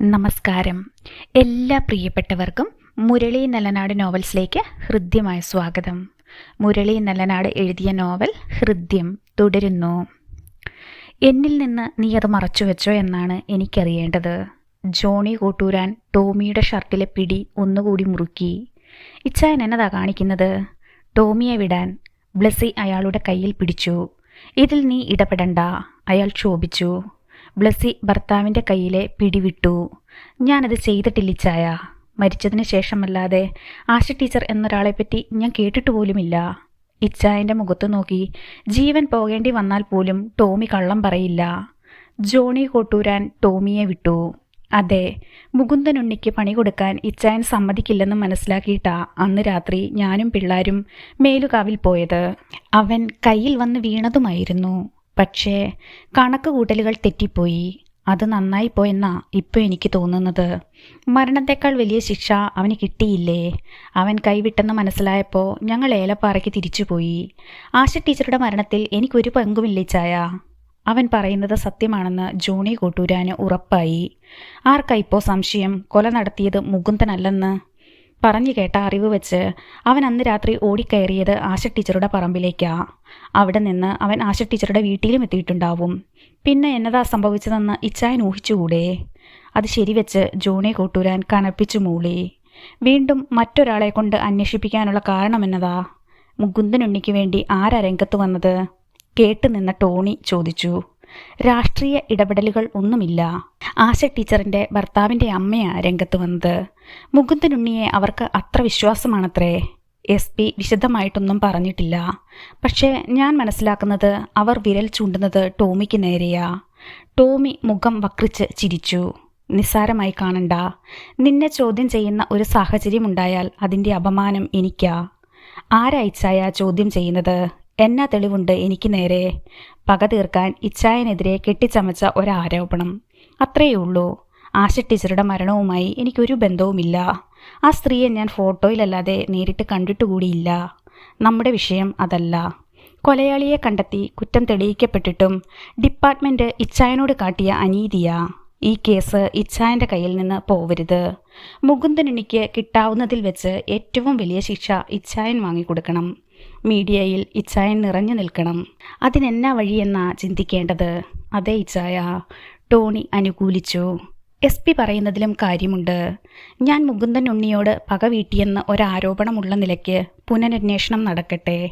നമസ്കാരം. എല്ലാ പ്രിയപ്പെട്ടവർക്കും മുരളി നല്ലനാട് നോവൽസിലേക്ക് ഹൃദ്യമായ സ്വാഗതം. മുരളി നല്ലനാട് എഴുതിയ നോവൽ ഹൃദ്യം തുടരുന്നു. എന്നിൽ നിന്ന് നീ അത് മറച്ചു വെച്ചോ എന്നാണ് എനിക്കറിയേണ്ടത്. ജോണി കോട്ടൂരാൻ ടോമിയുടെ ഷർട്ടിലെ പിടി ഒന്നുകൂടി മുറുക്കി. ഇച്ചായൻ എന്നതാ കാണിക്കുന്നത്? ടോമിയെ വിടാൻ ബ്ലസ്സി അയാളുടെ കയ്യിൽ പിടിച്ചു. ഇതിൽ നീ ഇടപെടണ്ട. അയാൾ ക്ഷോഭിച്ചു. ബ്ലസ്സി ഭർത്താവിന്റെ കയ്യിലെ പിടിവിട്ടു. ഞാനത് ചെയ്തിട്ടില്ലിച്ചായ മരിച്ചതിന് ശേഷമല്ലാതെ ആശ ടീച്ചർ എന്നൊരാളെപ്പറ്റി ഞാൻ കേട്ടിട്ട് പോലുമില്ല. ഇച്ചായന്റെ മുഖത്ത് നോക്കി ജീവൻ പോകേണ്ടി വന്നാൽ പോലും ടോമി കള്ളം പറയില്ല. ജോണി കോട്ടൂരാൻ ടോമിയെ വിട്ടു. അതെ മുകുന്ദനുണ്ണിക്ക് പണി കൊടുക്കാൻ ഇച്ചായൻ സമ്മതിക്കില്ലെന്ന് മനസ്സിലാക്കിയിട്ടാ അന്ന് രാത്രി ഞാനും പിള്ളാരും മേലുകാവിൽ പോയത്. അവൻ കയ്യിൽ വന്ന് വീണതുമായിരുന്നു. പക്ഷേ കണക്ക് കൂട്ടലുകൾ തെറ്റിപ്പോയി. അത് നന്നായി പോയെന്നാ ഇപ്പോൾ എനിക്ക് തോന്നുന്നത്. മരണത്തെക്കാൾ വലിയ ശിക്ഷ അവന് കിട്ടിയില്ലേ? അവൻ കൈവിട്ടെന്ന് മനസ്സിലായപ്പോൾ ഞങ്ങൾ ഏലപ്പാറയ്ക്ക് തിരിച്ചുപോയി. ആശ ടീച്ചറുടെ മരണത്തിൽ എനിക്കൊരു പങ്കുമില്ലേ ചായ? അവൻ പറയുന്നത് സത്യമാണെന്ന് ജോണി കോട്ടൂരാന് ഉറപ്പായി. ആർക്കാ ഇപ്പോൾ സംശയം? കൊല നടത്തിയത് മുകുന്ദനല്ലെന്ന്. പറഞ്ഞു കേട്ട അറിവ് വെച്ച് അവൻ അന്ന് രാത്രി ഓടിക്കയറിയത് ആശ ടീച്ചറുടെ പറമ്പിലേക്കാ. അവിടെ നിന്ന് അവൻ ആശ ടീച്ചറുടെ വീട്ടിലും എത്തിയിട്ടുണ്ടാവും. പിന്നെ എന്നതാ സംഭവിച്ചതെന്ന് ഇച്ചായൻ ഊഹിച്ചുകൂടെ? അത് ശരിവെച്ച് ജോണി കൂട്ടൂരാൻ കനപ്പിച്ചു മൂളി. വീണ്ടും മറ്റൊരാളെ കൊണ്ട് അന്വേഷിപ്പിക്കാനുള്ള കാരണമെന്നതാ മുകുന്ദനുണ്ണിക്ക് വേണ്ടി ആരാ രംഗത്ത് വന്നത്? കേട്ടു നിന്ന ടോണി ചോദിച്ചു. രാഷ്ട്രീയ ഇടപെടലുകൾ ഒന്നുമില്ല. ആശ ടീച്ചറിന്റെ ഭർത്താവിന്റെ അമ്മയാ രംഗത്ത് വന്നത്. മുകുന്ദനുണ്ണിയെ അവർക്ക് അത്ര വിശ്വാസമാണത്രേ. എസ് പി വിശദമായിട്ടൊന്നും പറഞ്ഞിട്ടില്ല. പക്ഷേ ഞാൻ മനസ്സിലാക്കുന്നത് അവർ വിരൽ ചൂണ്ടുന്നത് ടോമിക്ക് നേരെയാ. ടോമി മുഖം വക്രിച്ച് ചിരിച്ചു. നിസ്സാരമായി കാണണ്ട. നിന്നെ ചോദ്യം ചെയ്യുന്ന ഒരു സാഹചര്യമുണ്ടായാൽ അതിന്റെ അപമാനം എനിക്കാ. ആരായിച്ചായ ചോദ്യം ചെയ്യുന്നത്? എന്നാ തെളിവുണ്ട് എനിക്ക് നേരെ? പക തീർക്കാൻ ഇച്ചായനെതിരെ കെട്ടിച്ചമച്ച ഒരാരോപണം. അത്രയേ ഉള്ളൂ ആശ ടീച്ചറുടെ മരണവുമായി എനിക്കൊരു ബന്ധവുമില്ല. ആ സ്ത്രീയെ ഞാൻ ഫോട്ടോയിലല്ലാതെ നേരിട്ട് കണ്ടിട്ടുകൂടിയില്ല. നമ്മുടെ വിഷയം അതല്ല. കൊലയാളിയെ കണ്ടെത്തി കുറ്റം തെളിയിക്കപ്പെട്ടിട്ടും ഡിപ്പാർട്ട്മെന്റ് ഇച്ചായനോട് കാട്ടിയ അനീതിയാ ഈ കേസ് ഇച്ചായന്റെ കയ്യിൽ നിന്ന് പോവരുത്. മുകുന്ദനുണിക്ക് കിട്ടാവുന്നതിൽ വെച്ച് ഏറ്റവും വലിയ ശിക്ഷ ഇച്ചായൻ വാങ്ങിക്കൊടുക്കണം. മീഡിയയിൽ ഇച്ചായൻ നിറഞ്ഞു നിൽക്കണം. അതിനെന്നാ വഴിയെന്നാ ചിന്തിക്കേണ്ടത്? അതേ ഇച്ചായ ടോണി അനുകൂലിച്ചു. എസ് പി പറയുന്നതിലും കാര്യമുണ്ട്. ഞാൻ മുകുന്ദൻ ഉണ്ണിയോട് പക വീട്ടിയെന്ന് ഒരാരോപണമുള്ള നിലയ്ക്ക് പുനരന്വേഷണം നടക്കട്ടെ.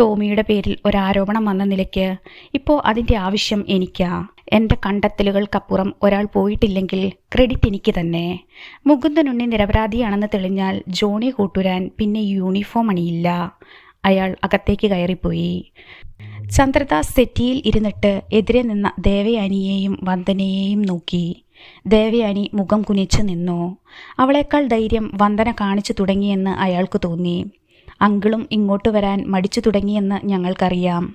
ടോമിയുടെ പേരിൽ ഒരാരോപണം വന്ന നിലയ്ക്ക് ഇപ്പോൾ അതിന്റെ ആവശ്യം എനിക്കാ. എന്റെ കണ്ടെത്തലുകൾക്കപ്പുറം ഒരാൾ പോയിട്ടില്ലെങ്കിൽ ക്രെഡിറ്റ് എനിക്ക് തന്നെ. മുകുന്ദൻ ഉണ്ണി നിരപരാധിയാണെന്ന് തെളിഞ്ഞാൽ ജോണി കൂട്ടുരാൻ പിന്നെ യൂണിഫോം അണിയില്ല. അയാൾ അകത്തേക്ക് കയറിപ്പോയി. ചന്ദ്രദാസ് സെറ്റിയിൽ ഇരുന്നിട്ട് എതിരെ നിന്ന ദേവയാനിയെയും വന്ദനയെയും നോക്കി. ദേവയാനി മുഖം കുനിച്ചു നിന്നു. അവളേക്കാൾ ധൈര്യം വന്ദന കാണിച്ചു തുടങ്ങിയെന്ന് അയാൾക്ക് തോന്നി. അങ്കിളും ഇങ്ങോട്ട് വരാൻ മടിച്ചു തുടങ്ങിയെന്ന് ഞങ്ങൾക്കറിയാം.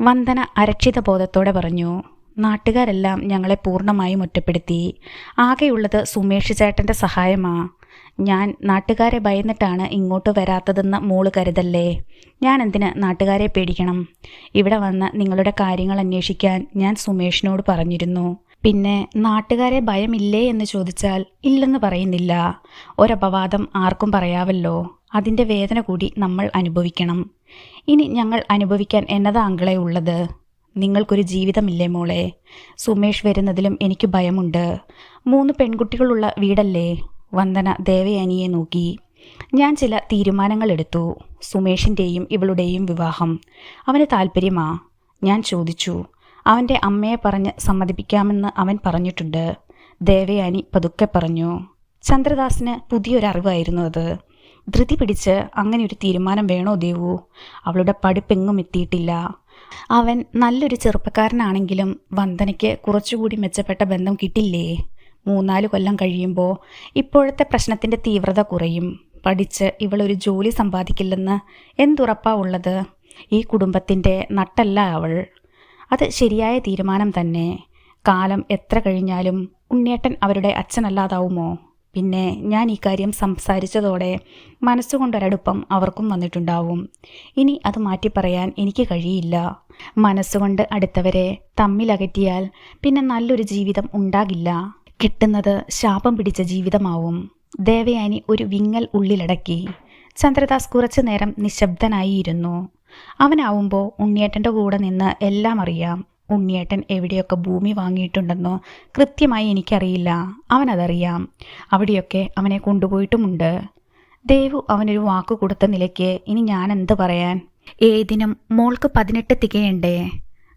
വന്ദന അരക്ഷിത ബോധത്തോടെ പറഞ്ഞു നാട്ടുകാരെല്ലാം ഞങ്ങളെ പൂർണമായും ഒറ്റപ്പെടുത്തി. ആകെയുള്ളത് സുമേഷ് ചേട്ടന്റെ സഹായമാ. ഞാൻ നാട്ടുകാരെ ഭയന്നിട്ടാണ് ഇങ്ങോട്ട് വരാത്തതെന്ന് മോൾ കരുതല്ലേ? ഞാൻ എന്തിന് നാട്ടുകാരെ പേടിക്കണം? ഇവിടെ വന്ന് നിങ്ങളുടെ കാര്യങ്ങൾ അന്വേഷിക്കാൻ ഞാൻ സുമേഷിനോട് പറഞ്ഞിരുന്നു. പിന്നെ നാട്ടുകാരെ ഭയമില്ലേ എന്ന് ചോദിച്ചാൽ ഇല്ലെന്ന് പറയുന്നില്ല. ഒരപവാദം ആർക്കും പറയാവല്ലോ. അതിന്റെ വേദന കൂടി നമ്മൾ അനുഭവിക്കണം. ഇനി ഞങ്ങൾ അനുഭവിക്കാൻ എന്നതാ അങ്കിളെ ഉള്ളത്? നിങ്ങൾക്കൊരു ജീവിതമില്ലേ മോളെ? സുമേഷ് വരുന്നതിലും എനിക്ക് ഭയമുണ്ട്. മൂന്ന് പെൺകുട്ടികളുള്ള വീടല്ലേ? വന്ദന ദേവയാനിയെ നോക്കി. ഞാൻ ചില തീരുമാനങ്ങൾ എടുത്തു സുമേഷിന്റെയും ഇവളുടെയും വിവാഹം. അവന് താല്പര്യമാ ഞാൻ ചോദിച്ചു. അവന്റെ അമ്മയെ പറഞ്ഞ് സമ്മതിപ്പിക്കാമെന്ന് അവൻ പറഞ്ഞിട്ടുണ്ട്. ദേവയാനി പതുക്കെ പറഞ്ഞു. ചന്ദ്രദാസിന് പുതിയൊരറിവായിരുന്നു അത്. ധൃതി പിടിച്ച് അങ്ങനെ ഒരു തീരുമാനം വേണോ ദേവു? അവളുടെ പഠിപ്പെങ്ങും എത്തിയിട്ടില്ല. അവൻ നല്ലൊരു ചെറുപ്പക്കാരനാണെങ്കിലും വന്ദനയ്ക്ക് കുറച്ചുകൂടി മെച്ചപ്പെട്ട ബന്ധം കിട്ടില്ലേ? മൂന്നാൽ കൊല്ലം കഴിയുമ്പോൾ ഇപ്പോഴത്തെ പ്രശ്നത്തിന്റെ തീവ്രത കുറയും. പഠിച്ച് ഇവളൊരു ജോലി സമ്പാദിക്കില്ലെന്ന് എന്തുറപ്പാ ഉള്ളത്? ഈ കുടുംബത്തിന്റെ നട്ടല്ല അവൾ. അത് ശരിയായ തീരുമാനം തന്നെ. കാലം എത്ര കഴിഞ്ഞാലും ഉണ്ണിയേട്ടൻ അവരുടെ അച്ഛനല്ലാതാവുമോ? പിന്നെ ഞാൻ ഈ കാര്യം സംസാരിച്ചതോടെ മനസ്സുകൊണ്ടൊരടുപ്പം അവർക്കും വന്നിട്ടുണ്ടാവും. ഇനി അത് മാറ്റി പറയാൻ എനിക്ക് കഴിയില്ല. മനസ്സുകൊണ്ട് അടുത്തവരെ തമ്മിലകറ്റിയാൽ പിന്നെ നല്ലൊരു ജീവിതം ഉണ്ടാകില്ല. കിട്ടുന്നത് ശാപം പിടിച്ച ജീവിതമാവും. ദേവയാനി ഒരു വിങ്ങൽ ഉള്ളിലടക്കി. ചന്ദ്രദാസ് കുറച്ചു നേരം നിശബ്ദനായിരുന്നു. അവനാവുമ്പോൾ ഉണ്ണിയേട്ടന്റെ കൂടെ നിന്ന് എല്ലാം അറിയാം. ഉണ്ണിയേട്ടൻ എവിടെയൊക്കെ ഭൂമി വാങ്ങിയിട്ടുണ്ടെന്നോ കൃത്യമായി എനിക്കറിയില്ല. അവനതറിയാം. അവിടെയൊക്കെ അവനെ കൊണ്ടുപോയിട്ടുമുണ്ട്. ദേവു അവനൊരു വാക്ക് കൊടുത്ത നിലയ്ക്ക് ഇനി ഞാൻ എന്ത് പറയാൻ? ഏതിനും മോൾക്ക് പതിനെട്ട് തികയണ്ടേ?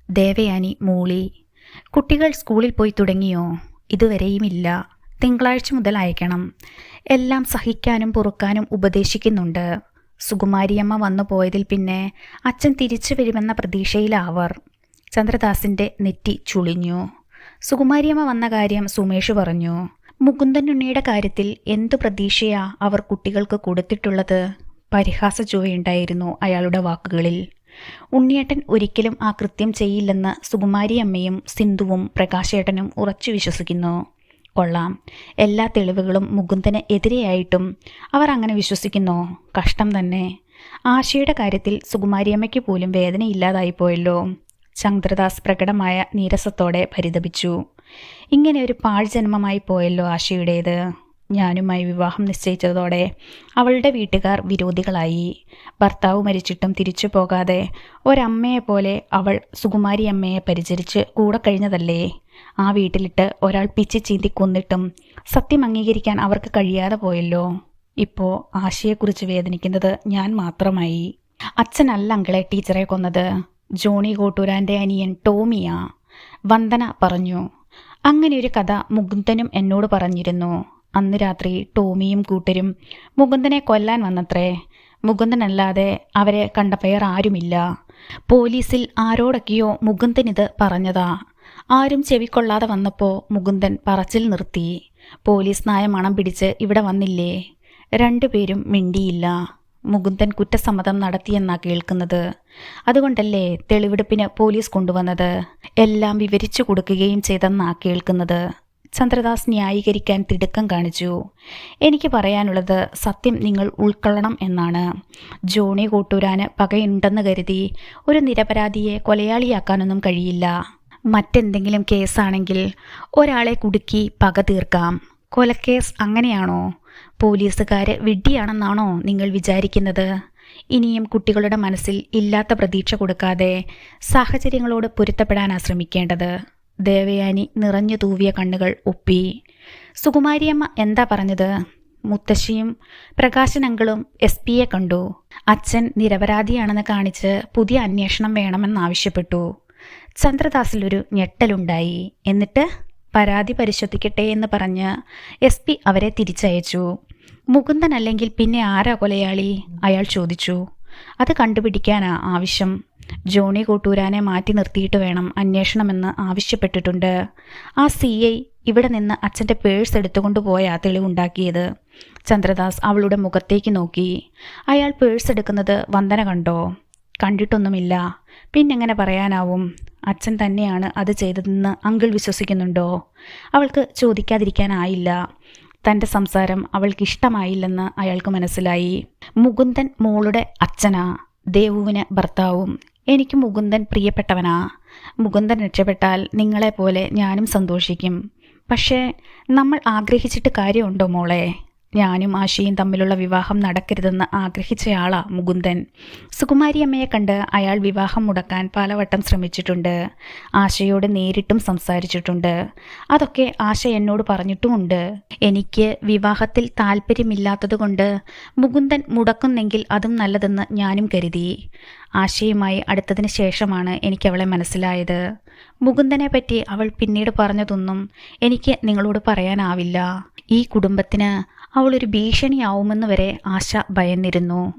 ദേവയാനി മൂളി. കുട്ടികൾ സ്കൂളിൽ പോയി തുടങ്ങിയോ? ഇതുവരെയുമില്ല. തിങ്കളാഴ്ച മുതൽ അയക്കണം. എല്ലാം സഹിക്കാനും പൊറുക്കാനും ഉപദേശിക്കുന്നുണ്ട്. സുകുമാരിയമ്മ വന്നു പോയതിൽ പിന്നെ അച്ഛൻ തിരിച്ചു വരുമെന്ന പ്രതീക്ഷയിലാവർ ചന്ദ്രദാസിന്റെ നെറ്റി ചുളിഞ്ഞു. സുകുമാരിയമ്മ വന്ന കാര്യം സുമേഷ് പറഞ്ഞു. മുകുന്ദനുണ്ണിയുടെ കാര്യത്തിൽ എന്തു പ്രതീക്ഷയാ അവർ കുട്ടികൾക്ക് കൊടുത്തിട്ടുള്ളത്? പരിഹാസ ചുവയുണ്ടായിരുന്നു അയാളുടെ വാക്കുകളിൽ. ഉണ്ണിയേട്ടൻ ഒരിക്കലും ആ കൃത്യം ചെയ്യില്ലെന്ന് സുകുമാരി അമ്മയും സിന്ധുവും പ്രകാശേട്ടനും ഉറച്ചു വിശ്വസിക്കുന്നു. കൊള്ളാം. എല്ലാ തെളിവുകളും മുകുന്ദന് എതിരെയായിട്ടും അവർ അങ്ങനെ വിശ്വസിക്കുന്നു. കഷ്ടം തന്നെ. ആശയുടെ കാര്യത്തിൽ സുകുമാരിയമ്മയ്ക്ക് പോലും വേദനയില്ലാതായിപ്പോയല്ലോ. ചന്ദ്രദാസ് പ്രകടമായ നീരസത്തോടെ പരിതപിച്ചു. ഇങ്ങനെ ഒരു പാഴ്ജന്മമായി പോയല്ലോ ആശയുടേത്. ഞാനുമായി വിവാഹം നിശ്ചയിച്ചതോടെ അവളുടെ വീട്ടുകാർ വിരോധികളായി. ഭർത്താവ് മരിച്ചിട്ടും തിരിച്ചു പോകാതെ ഒരമ്മയെപ്പോലെ അവൾ സുകുമാരി അമ്മയെ പരിചരിച്ച് കൂടെ കഴിഞ്ഞതല്ലേ? ആ വീട്ടിലിട്ട് ഒരാൾ പിച്ചി ചീന്തി കൊന്നിട്ടും സത്യം അംഗീകരിക്കാൻ അവർക്ക് കഴിയാതെ പോയല്ലോ. ഇപ്പോൾ ആശയെക്കുറിച്ച് വേദനിക്കുന്നത് ഞാൻ മാത്രമായി. അച്ഛനല്ല അങ്കിളെ ടീച്ചറെ കൊന്നത്. ജോണി കോട്ടൂരാന്റെ അനിയൻ ടോമിയ. വന്ദന പറഞ്ഞു. അങ്ങനെ ഒരു കഥ മുകുന്ദനും എന്നോട് പറഞ്ഞിരുന്നു. അന്ന് രാത്രി ടോമിയും കൂട്ടരും മുകുന്ദനെ കൊല്ലാൻ വന്നത്രേ. മുകുന്ദനല്ലാതെ അവരെ കണ്ട പേർ ആരുമില്ല. പോലീസിൽ ആരോടൊക്കെയോ മുകുന്ദൻ ഇത് പറഞ്ഞതാ. ആരും ചെവിക്കൊള്ളാതെ വന്നപ്പോൾ മുകുന്ദൻ പറച്ചിൽ നിർത്തി. പോലീസ് നായ മണം പിടിച്ച് ഇവിടെ വന്നില്ലേ? രണ്ടുപേരും മിണ്ടിയില്ല. മുകുന്ദൻ കുറ്റസമ്മതം നടത്തിയെന്നാ കേൾക്കുന്നത്. അതുകൊണ്ടല്ലേ തെളിവെടുപ്പിന് പോലീസ് കൊണ്ടുവന്നത്? എല്ലാം വിവരിച്ചു കൊടുക്കുകയും ചെയ്തെന്നാ കേൾക്കുന്നത്. ചന്ദ്രദാസ് ന്യായീകരിക്കാൻ തിടുക്കം കാണിച്ചു. എനിക്ക് പറയാനുള്ളത് സത്യം നിങ്ങൾ ഉൾക്കൊള്ളണം എന്നാണ്. ജോണി കൂട്ടൂരാന് പകയുണ്ടെന്ന് കരുതി ഒരു നിരപരാധിയെ കൊലയാളിയാക്കാനൊന്നും കഴിയില്ല. മറ്റെന്തെങ്കിലും കേസാണെങ്കിൽ ഒരാളെ കുടുക്കി പക തീർക്കാം. കൊലക്കേസ് അങ്ങനെയാണോ? പോലീസുകാര് വിഡ്ഢിയാണെന്നാണോ നിങ്ങൾ വിചാരിക്കുന്നത്? ഇനിയും കുട്ടികളുടെ മനസ്സിൽ ഇല്ലാത്ത പ്രതീക്ഷ കൊടുക്കാതെ സാഹചര്യങ്ങളോട് പൊരുത്തപ്പെടാനാണ് ശ്രമിക്കേണ്ടത്. ദേവയാനി നിറഞ്ഞു തൂവിയ കണ്ണുകൾ ഒപ്പി സുകുമാരിയമ്മ എന്താ പറഞ്ഞത്? മുത്തശ്ശിയും പ്രകാശനങ്കളും എസ് പിയെ കണ്ടു. അച്ഛൻ നിരപരാധിയാണെന്ന് കാണിച്ച് പുതിയ അന്വേഷണം വേണമെന്നാവശ്യപ്പെട്ടു ചന്ദ്രദാസിലൊരു ഞെട്ടലുണ്ടായി. എന്നിട്ട് പരാതി പരിശോധിക്കട്ടെ എന്ന് പറഞ്ഞ് എസ് പി അവരെ തിരിച്ചയച്ചു. മുകുന്ദൻ അല്ലെങ്കിൽ പിന്നെ ആരാ കൊലയാളി? അയാൾ ചോദിച്ചു. അത് കണ്ടുപിടിക്കാൻ ആവശ്യം. ജോണി കൂട്ടൂരാനെ മാറ്റി നിർത്തിയിട്ട് വേണം അന്വേഷണമെന്ന് ആവശ്യപ്പെട്ടിട്ടുണ്ട്. ആ സി ഐ ഇവിടെ നിന്ന് അച്ഛന്റെ പേഴ്സ് എടുത്തുകൊണ്ട് പോയാ തെളിവുണ്ടാക്കിയത്. ചന്ദ്രദാസ് അവളുടെ മുഖത്തേക്ക് നോക്കി. അയാൾ പേഴ്സ് എടുക്കുന്നത് വന്ദന കണ്ടോ? കണ്ടിട്ടൊന്നുമില്ല. പിന്നെങ്ങനെ പറയാനാവും? അച്ഛൻ തന്നെയാണ് അത് ചെയ്തതെന്ന് അങ്കിൾ വിശ്വസിക്കുന്നുണ്ടോ? അവൾക്ക് ചോദിക്കാതിരിക്കാനായില്ല. തന്റെ സംസാരം അവൾക്ക് ഇഷ്ടമായില്ലെന്ന് അയാൾക്ക് മനസ്സിലായി. മുകുന്ദൻ മോളുടെ അച്ഛനാ. ദേവുവിന് ഭർത്താവും. എനിക്ക് മുകുന്ദൻ പ്രിയപ്പെട്ടവനാ. മുകുന്ദൻ രക്ഷപ്പെട്ടാൽ നിങ്ങളെപ്പോലെ ഞാനും സന്തോഷിക്കും. പക്ഷേ നമ്മൾ ആഗ്രഹിച്ചിട്ട് കാര്യമുണ്ടോ മോളെ? ഞാനും ആശയും തമ്മിലുള്ള വിവാഹം നടക്കരുതെന്ന് ആഗ്രഹിച്ചയാളാ മുകുന്ദൻ. സുകുമാരി അമ്മയെ കണ്ട് അയാൾ വിവാഹം മുടക്കാൻ പലവട്ടം ശ്രമിച്ചിട്ടുണ്ട്. ആശയോട് നേരിട്ടും സംസാരിച്ചിട്ടുണ്ട്. അതൊക്കെ ആശ എന്നോട് പറഞ്ഞിട്ടുമുണ്ട്. എനിക്ക് വിവാഹത്തിൽ താല്പര്യമില്ലാത്തതുകൊണ്ട് മുകുന്ദൻ മുടക്കുന്നെങ്കിൽ അതും നല്ലതെന്ന് ഞാനും കരുതി. ആശയുമായി അടുത്തതിന് ശേഷമാണ് എനിക്ക് അവളെ മനസ്സിലായത്. മുകുന്ദനെ പറ്റി അവൾ പിന്നീട് പറഞ്ഞതൊന്നും എനിക്ക് നിങ്ങളോട് പറയാനാവില്ല. ഈ കുടുംബത്തിന് അവളൊരു ഭീഷണിയാവുമെന്ന് വരെ ആശ ഭയന്നിരുന്നു.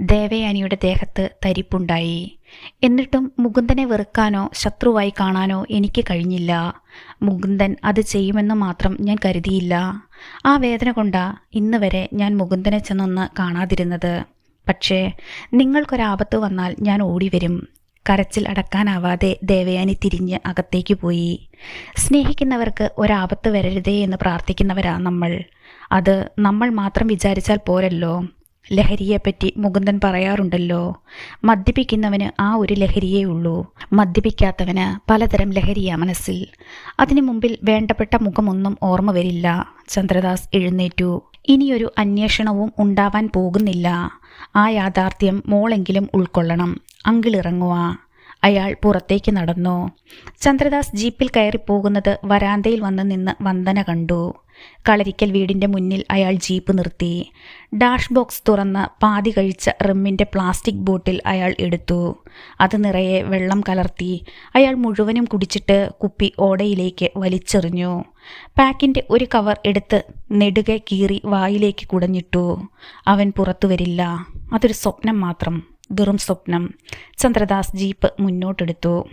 ദേവയാനിയുടെ ദേഹത്ത് തരിപ്പുണ്ടായി. എന്നിട്ടും മുകുന്ദനെ വെറുക്കാനോ ശത്രുവായി കാണാനോ എനിക്ക് കഴിഞ്ഞില്ല. മുകുന്ദൻ അത് ചെയ്യുമെന്ന് മാത്രം ഞാൻ കരുതിയില്ല. ആ വേദന കൊണ്ടാ ഇന്ന് വരെ ഞാൻ മുകുന്ദനെ ചെന്നൊന്ന് കാണാതിരുന്നത്. പക്ഷേ നിങ്ങൾക്കൊരാപത്ത് വന്നാൽ ഞാൻ ഓടിവരും. കരച്ചിൽ അടക്കാനാവാതെ ദേവയാനി തിരിഞ്ഞ് അകത്തേക്ക് പോയി. സ്നേഹിക്കുന്നവർക്ക് ഒരാപത്ത് വരരുതേ എന്ന് പ്രാർത്ഥിക്കുന്നവരാ നമ്മൾ. അത് നമ്മൾ മാത്രം വിചാരിച്ചാൽ പോരല്ലോ. ലഹരിയെപ്പറ്റി മുകുന്ദൻ പറയാറുണ്ടല്ലോ. മദ്യപിക്കുന്നവന് ആ ഒരു ലഹരിയേ ഉള്ളൂ. മദ്യപിക്കാത്തവന് പലതരം ലഹരിയാ മനസ്സിൽ. അതിനു മുമ്പിൽ വേണ്ടപ്പെട്ട മുഖമൊന്നും ഓർമ്മ വരില്ല. ചന്ദ്രദാസ് എഴുന്നേറ്റു. ഇനിയൊരു അന്വേഷണവും ഉണ്ടാവാൻ പോകുന്നില്ല. ആ യാഥാർത്ഥ്യം മോളെങ്കിലും ഉൾക്കൊള്ളണം. അങ്കിളിറങ്ങുക അയാൾ പുറത്തേക്ക് നടന്നു. ചന്ദ്രദാസ് ജീപ്പിൽ കയറിപ്പോകുന്നത് വരാന്തയിൽ വന്ന് നിന്ന് വന്ദന കണ്ടു. കളരിക്കൽ വീടിന്റെ മുന്നിൽ അയാൾ ജീപ്പ് നിർത്തി. ഡാഷ് ബോക്സ് തുറന്ന് പാതി കഴിച്ച റിമ്മിന്റെ പ്ലാസ്റ്റിക് ബോട്ടിൽ അയാൾ എടുത്തു. അത് നിറയെ വെള്ളം കലർത്തി. അയാൾ മുഴുവനും കുടിച്ചിട്ട് കുപ്പി ഓടയിലേക്ക് വലിച്ചെറിഞ്ഞു. പാക്കിന്റെ ഒരു കവർ എടുത്ത് നെടുകെ കീറി വായിലേക്ക് കുടഞ്ഞിട്ടു. അവൻ പുറത്തു വരില്ല. അതൊരു സ്വപ്നം മാത്രം. വെറും സ്വപ്നം. ചന്ദ്രദാസ് ജീപ്പ് മുന്നോട്ടെടുത്തു.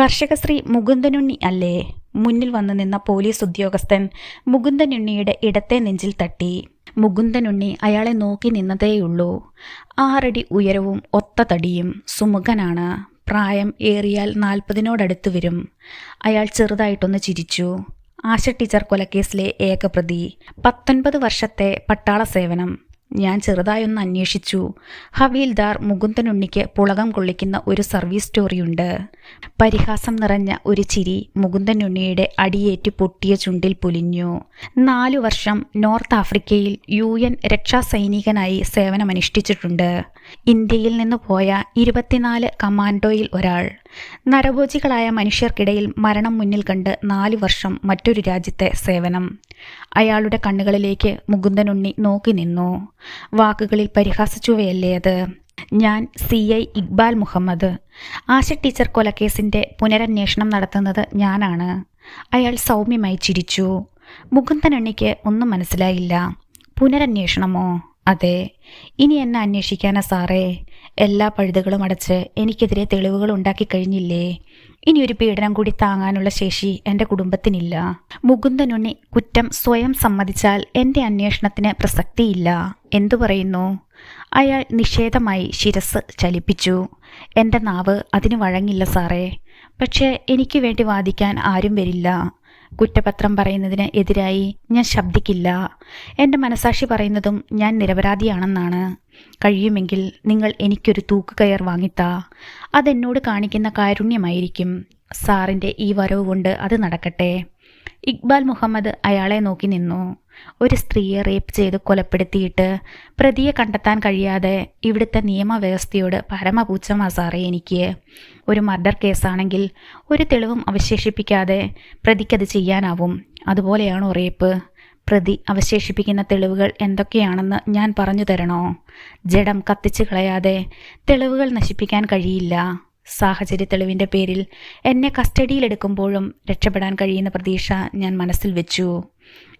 കർഷകശ്രീ മുകുന്ദനുണ്ണി അല്ലേ? മുന്നിൽ വന്നു നിന്ന പോലീസ് ഉദ്യോഗസ്ഥൻ മുകുന്ദനുണ്ണിയുടെ ഇടത്തെ നെഞ്ചിൽ തട്ടി. മുകുന്ദനുണ്ണി അയാളെ നോക്കി നിന്നതേയുള്ളൂ. ആറടി ഉയരവും ഒത്ത തടിയും സുമുഖനാണ്. പ്രായം ഏറിയാൽ നാൽപ്പതിനോടടുത്ത് വരും. അയാൾ ചെറുതായിട്ടൊന്ന് ചിരിച്ചു. ആശ ടീച്ചർ കൊലക്കേസിലെ ഏകപ്രതി. പത്തൊൻപത് വർഷത്തെ പട്ടാള സേവനം. ഞാൻ ചെറുതായൊന്ന് അന്വേഷിച്ചു. ഹവീൽദാർ മുകുന്ദനുണ്ണിക്ക് പുളകം കൊള്ളിക്കുന്ന ഒരു സർവീസ് സ്റ്റോറിയുണ്ട്. പരിഹാസം നിറഞ്ഞ ഒരു ചിരി മുകുന്ദനുണ്ണിയുടെ അടിയേറ്റ് പൊട്ടിയ ചുണ്ടിൽ പൊലിഞ്ഞു. നാലു വർഷം നോർത്ത് ആഫ്രിക്കയിൽ യു എൻ രക്ഷാ സൈനികനായി സേവനമനുഷ്ഠിച്ചിട്ടുണ്ട്. ഇന്ത്യയിൽ നിന്ന് പോയ ഇരുപത്തിനാല് കമാൻഡോയിൽ ഒരാൾ. നരഭോജികളായ മനുഷ്യർക്കിടയിൽ മരണം മുന്നിൽ കണ്ട് നാലു വർഷം മറ്റൊരു രാജ്യത്തെ സേവനം. അയാളുടെ കണ്ണുകളിലേക്ക് മുകുന്ദനുണ്ണി നോക്കി നിന്നു. വാക്കുകളിൽ പരിഹാസിച്ചുവയല്ലേ അത്? ഞാൻ C. I. Iqbal Muhammad. Asha teacher കൊലക്കേസിന്റെ പുനരന്വേഷണം നടത്തുന്നത് ഞാനാണ്. അയാൾ സൗമ്യമായി ചിരിച്ചു. മുകുന്ദനുണ്ണിക്ക് ഒന്നും മനസ്സിലായില്ല. പുനരന്വേഷണമോ? അതെ. ഇനി എന്നെ അന്വേഷിക്കാനാ സാറേ. എല്ലാ പഴുതുകളും അടച്ച് എനിക്കെതിരെ തെളിവുകൾ ഉണ്ടാക്കി കഴിഞ്ഞില്ലേ? ഇനി ഒരു പീഡനം കൂടി താങ്ങാനുള്ള ശേഷി എന്റെ കുടുംബത്തിനില്ല. മുകുന്ദനുണ്ണി കുറ്റം സ്വയം സമ്മതിച്ചാൽ എന്റെ അന്വേഷണത്തിന് പ്രസക്തിയില്ല. എന്തു പറയുന്നു? അയാൾ നിഷേധമായി ശിരസ് ചലിപ്പിച്ചു. എന്റെ നാവ് അതിന് വഴങ്ങില്ല സാറേ. പക്ഷേ എനിക്ക് വേണ്ടി വാദിക്കാൻ ആരും വരില്ല. കുറ്റപത്രം പറയുന്നതിന് എതിരായി ഞാൻ ശബ്ദിക്കില്ല. എന്റെ മനസാക്ഷി പറയുന്നതും ഞാൻ നിരപരാധിയാണെന്നാണ്. കഴിയുമെങ്കിൽ നിങ്ങൾ എനിക്കൊരു തൂക്കുകയർ വാങ്ങിത്താ. അതെന്നോട് കാണിക്കുന്ന കാരുണ്യമായിരിക്കും. സാറിന്റെ ഈ വരവ് കൊണ്ട് അത് നടക്കട്ടെ. ഇക്ബാൽ മുഹമ്മദ് അയാളെ നോക്കി നിന്നു. ഒരു സ്ത്രീയെ റേപ്പ് ചെയ്ത് കൊലപ്പെടുത്തിയിട്ട് പ്രതിയെ കണ്ടെത്താൻ കഴിയാതെ ഇവിടുത്തെ നിയമവ്യവസ്ഥയോട് പരമപൂച്ചമാ സാറേ എനിക്ക്. ഒരു മർഡർ കേസാണെങ്കിൽ ഒരു തെളിവും അവശേഷിപ്പിക്കാതെ പ്രതിക്കത് ചെയ്യാനാവും. അതുപോലെയാണോ റേപ്പ് പ്രതി അവശേഷിപ്പിക്കുന്ന തെളിവുകൾ എന്തൊക്കെയാണെന്ന് ഞാൻ പറഞ്ഞു തരണോ? ജഡം കത്തിച്ചു കളയാതെ തെളിവുകൾ നശിപ്പിക്കാൻ കഴിയില്ല. സാഹചര്യ തെളിവിന്റെ പേരിൽ എന്നെ കസ്റ്റഡിയിലെടുക്കുമ്പോഴും രക്ഷപ്പെടാൻ കഴിയുന്ന പ്രതീക്ഷ ഞാൻ മനസ്സിൽ വെച്ചു.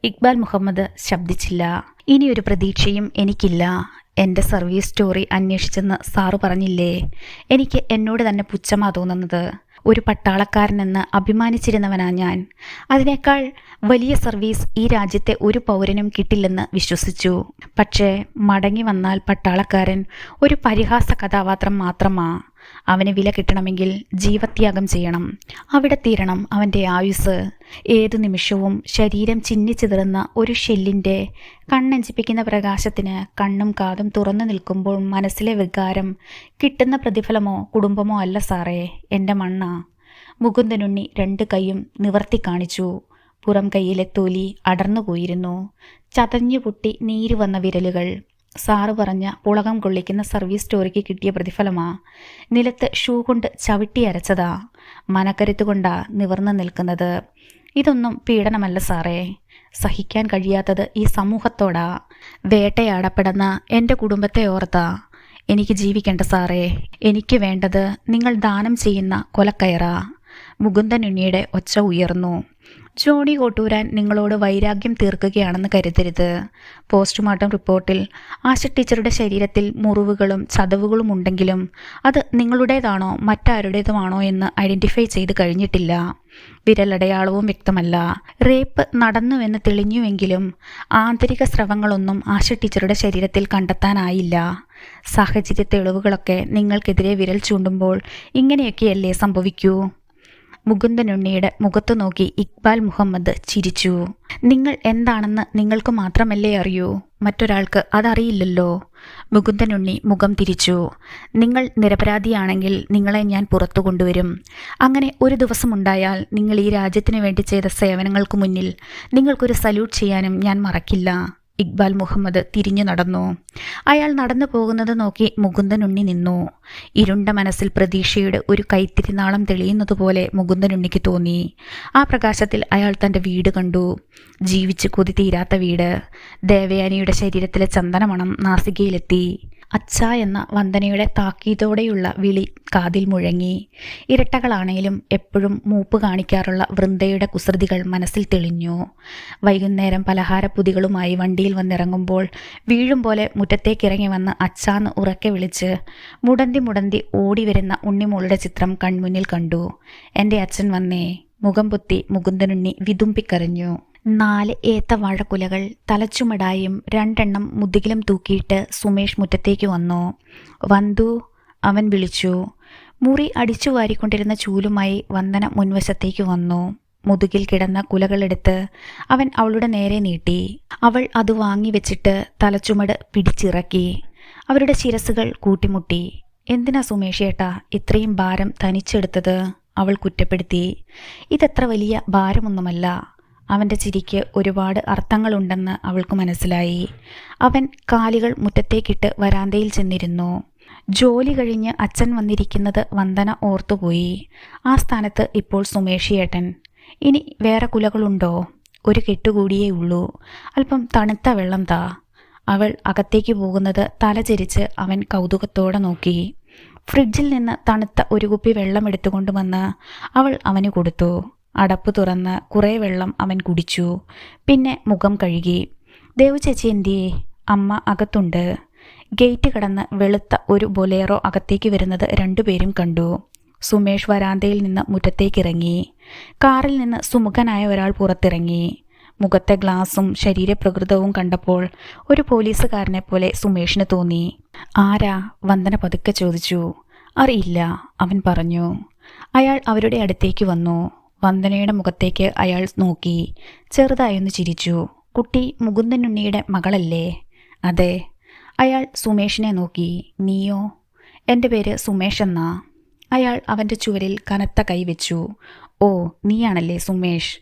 ഇക്ബാൽ മുഹമ്മദ് ശബ്ദിച്ചില്ല. ഇനിയൊരു പ്രതീക്ഷയും എനിക്കില്ല. എന്റെ സർവീസ് സ്റ്റോറി അന്വേഷിച്ചെന്ന് സാറ് പറഞ്ഞില്ലേ? എനിക്ക് എന്നോട് തന്നെ പുച്ഛമാ തോന്നുന്നത്. ഒരു പട്ടാളക്കാരനെന്ന് അഭിമാനിച്ചിരുന്നവനാ ഞാൻ. അതിനേക്കാൾ വലിയ സർവീസ് ഈ രാജ്യത്തെ ഒരു പൗരനും കിട്ടില്ലെന്ന് വിശ്വസിച്ചു. പക്ഷേ മടങ്ങി വന്നാൽ പട്ടാളക്കാരൻ ഒരു പരിഹാസ കഥാപാത്രം മാത്രമാ. അവന് വില കിട്ടണമെങ്കിൽ ജീവത്യാഗം ചെയ്യണം. അവിടെ തീരണം അവന്റെ ആയുസ് ഏതു നിമിഷവും ശരീരം ചിന്നിച്ചിതറുന്ന ഒരു ഷെല്ലിന്റെ കണ്ണഞ്ചിപ്പിക്കുന്ന പ്രകാശത്തിന് കണ്ണും കാതും തുറന്നു നിൽക്കുമ്പോൾ മനസ്സിലെ വികാരം കിട്ടുന്ന പ്രതിഫലമോ കുടുംബമോ അല്ല സാറേ എന്റെ മണ്ണ. മുകുന്ദനുണ്ണി രണ്ട് കൈയും നിവർത്തി കാണിച്ചു. പുറം കൈയിലെ തൊലി അടർന്നു പോയിരുന്നു ചതഞ്ഞു പൊട്ടി നീര് വന്ന വിരലുകൾ. സാറ് പറഞ്ഞ പുളകം കൊള്ളിക്കുന്ന സർവീസ് സ്റ്റോറിക്ക് കിട്ടിയ പ്രതിഫലമാ. നിലത്ത് ഷൂ കൊണ്ട് ചവിട്ടി അരച്ചതാ. മനക്കരുത്ത് കൊണ്ടാ നിവർന്നു നിൽക്കുന്നത്. ഇതൊന്നും പീഡനമല്ല സാറേ. സഹിക്കാൻ കഴിയാത്തത് ഈ സമൂഹത്തോടാ. വേട്ടയാടപ്പെടുന്ന എന്റെ കുടുംബത്തെ ഓർത്താ. എനിക്ക് ജീവിക്കേണ്ട സാറേ. എനിക്ക് വേണ്ടത് നിങ്ങൾ ദാനം ചെയ്യുന്ന കൊലക്കയറാ. മുകുന്ദനുണ്ണിയുടെ ഒച്ച ഉയർന്നു. ജോണി കോട്ടൂരാൻ നിങ്ങളോട് വൈരാഗ്യം തീർക്കുകയാണെന്ന് കരുതരുത്. പോസ്റ്റ്മോർട്ടം റിപ്പോർട്ടിൽ ആശ ടീച്ചറുടെ ശരീരത്തിൽ മുറിവുകളും ചതവുകളും ഉണ്ടെങ്കിലും അത് നിങ്ങളുടേതാണോ മറ്റാരുടേതുമാണോ എന്ന് ഐഡന്റിഫൈ ചെയ്ത് കഴിഞ്ഞിട്ടില്ല. വിരലടയാളവും വ്യക്തമല്ല. റേപ്പ് നടന്നുവെന്ന് തെളിഞ്ഞുവെങ്കിലും ആന്തരിക സ്രവങ്ങളൊന്നും ആശ ടീച്ചറുടെ ശരീരത്തിൽ കണ്ടെത്താനായില്ല. സാഹചര്യ തെളിവുകളൊക്കെ നിങ്ങൾക്കെതിരെ വിരൽ ചൂണ്ടുമ്പോൾ ഇങ്ങനെയൊക്കെയല്ലേ സംഭവിക്കൂ? മുകുന്ദനുണ്ണിയുടെ മുഖത്തു നോക്കി ഇക്ബാൽ മുഹമ്മദ് ചിരിച്ചു. നിങ്ങൾ എന്താണെന്ന് നിങ്ങൾക്ക് മാത്രമല്ലേ അറിയൂ. മറ്റൊരാൾക്ക് അതറിയില്ലല്ലോ. മുകുന്ദനുണ്ണി മുഖം തിരിച്ചു. നിങ്ങൾ നിരപരാധിയാണെങ്കിൽ നിങ്ങളെ ഞാൻ പുറത്തു കൊണ്ടുവരും. അങ്ങനെ ഒരു ദിവസമുണ്ടായാൽ നിങ്ങൾ ഈ രാജ്യത്തിന് വേണ്ടി ചെയ്ത സേവനങ്ങൾക്ക് മുന്നിൽ നിങ്ങൾക്കൊരു സല്യൂട്ട് ചെയ്യാനും ഞാൻ മറക്കില്ല. ഇക്ബാൽ മുഹമ്മദ് തിരിഞ്ഞു നടന്നു. അയാൾ നടന്നു പോകുന്നത് നോക്കി മുകുന്ദനുണ്ണി നിന്നു. ഇരുണ്ട മനസ്സിൽ പ്രതീക്ഷയുടെ ഒരു കൈത്തിരിനാളം തെളിയുന്നതുപോലെ മുകുന്ദനുണ്ണിക്ക് തോന്നി. ആ പ്രകാശത്തിൽ അയാൾ തന്റെ വീട് കണ്ടു. ജീവിച്ച് കൊതി തീരാത്ത വീട്. ദേവയാനിയുടെ ശരീരത്തിലെ ചന്ദനമണം നാസികയിലെത്തി. അച്ഛ എന്ന വന്ദനയുടെ താക്കീതോടെയുള്ള വിളി കാതിൽ മുഴങ്ങി. ഇരട്ടകളാണെങ്കിലും എപ്പോഴും മൂപ്പ് കാണിക്കാറുള്ള വൃന്ദയുടെ കുസൃതികൾ മനസ്സിൽ തെളിഞ്ഞു. വൈകുന്നേരം പലഹാരപ്പുതികളുമായി വണ്ടിയിൽ വന്നിറങ്ങുമ്പോൾ വീഴും പോലെ മുറ്റത്തേക്കിറങ്ങി വന്ന് അച്ചാന്ന് ഉറക്കെ വിളിച്ച് മുടന്തി മുടന്തി ഓടി വരുന്ന ഉണ്ണിമോളുടെ ചിത്രം കൺമുന്നിൽ കണ്ടു. എന്റെ അച്ഛൻ വന്നേ. മുഖം പൊത്തി മുകുന്ദനുണ്ണി വിതുമ്പിക്കരഞ്ഞു. നാല് ഏത്ത വാഴക്കുലകൾ തലച്ചുമടായും രണ്ടെണ്ണം മുതുകിലും തൂക്കിയിട്ട് സുമേഷ് മുറ്റത്തേക്ക് വന്നു. വന്തു അവൻ വിളിച്ചു. മുറി അടിച്ചു വാരിക്കൊണ്ടിരുന്ന ചൂലുമായി വന്ദന മുൻവശത്തേക്ക് വന്നു. മുതുകിൽ കിടന്ന കുലകളെടുത്ത് അവൻ അവളുടെ നേരെ നീട്ടി. അവൾ അത് വാങ്ങി വെച്ചിട്ട് തലച്ചുമട് പിടിച്ചിറക്കി. അവരുടെ ശിരസുകൾ കൂട്ടിമുട്ടി. എന്തിനാ സുമേഷേട്ടാ ഇത്രയും ഭാരം തനിച്ചെടുത്തത്? അവൾ കുറ്റപ്പെടുത്തി. ഇതത്ര വലിയ ഭാരമൊന്നുമല്ല. അവന്റെ ചിരിക്ക് ഒരുപാട് അർത്ഥങ്ങളുണ്ടെന്ന് അവൾക്ക് മനസ്സിലായി. അവൻ കാലുകൾ മുറ്റത്തേക്കിട്ട് വരാന്തയിൽ ചെന്നിരുന്നു. ജോലി കഴിഞ്ഞ് അച്ഛൻ വന്നിരിക്കുന്നത് വന്ദന ഓർത്തുപോയി. ആ സ്ഥാനത്ത് ഇപ്പോൾ സുമേഷിയേട്ടൻ. ഇനി വേറെ കുലകളുണ്ടോ? ഒരു കെട്ടുകൂടിയേ ഉള്ളൂ. അല്പം തണുത്ത വെള്ളം താ. അവൾ അകത്തേക്ക് പോകുന്നത് തലചരിച്ച് അവൻ കൗതുകത്തോടെ നോക്കി. ഫ്രിഡ്ജിൽ നിന്ന് തണുത്ത ഒരു കുപ്പി വെള്ളം എടുത്തുകൊണ്ടുവന്ന് അവൾ അവന് കൊടുത്തു. അടപ്പ് തുറന്ന് കുറേ വെള്ളം അവൻ കുടിച്ചു. പിന്നെ മുഖം കഴുകി ദേവു ചേച്ചി എന്തിയേ? അമ്മ അകത്തുണ്ട്. ഗേറ്റ് കടന്ന് വെളുത്ത ഒരു ബൊലേറോ അകത്തേക്ക് വരുന്നത് രണ്ടുപേരും കണ്ടു. സുമേഷ് വരാന്തയിൽ നിന്ന് മുറ്റത്തേക്കിറങ്ങി. കാറിൽ നിന്ന് സുമുഖനായ ഒരാൾ പുറത്തിറങ്ങി. മുഖത്തെ ഗ്ലാസും ശരീരപ്രകൃതവും കണ്ടപ്പോൾ ഒരു പോലീസുകാരനെ പോലെ സുമേഷിന് തോന്നി. ആരാ? വന്ദന പതുക്കെ ചോദിച്ചു. അറിയില്ല അവൻ പറഞ്ഞു. അയാൾ അവരുടെ അടുത്തേക്ക് വന്നു. വന്ദനയുടെ മുഖത്തേക്ക് അയാൾ നോക്കി. ചെറുതായൊന്ന് ചിരിച്ചു. കുട്ടി മുകുന്ദനുണ്ണിയുടെ മകളല്ലേ? അതെ. അയാൾ സുമേഷിനെ നോക്കി. നീയോ? എന്റെ പേര് സുമേഷ് എന്നാ. അയാൾ അവന്റെ ചുവരിൽ കനത്ത കൈവച്ചു ഓ നീയാണല്ലേ സുമേഷ്?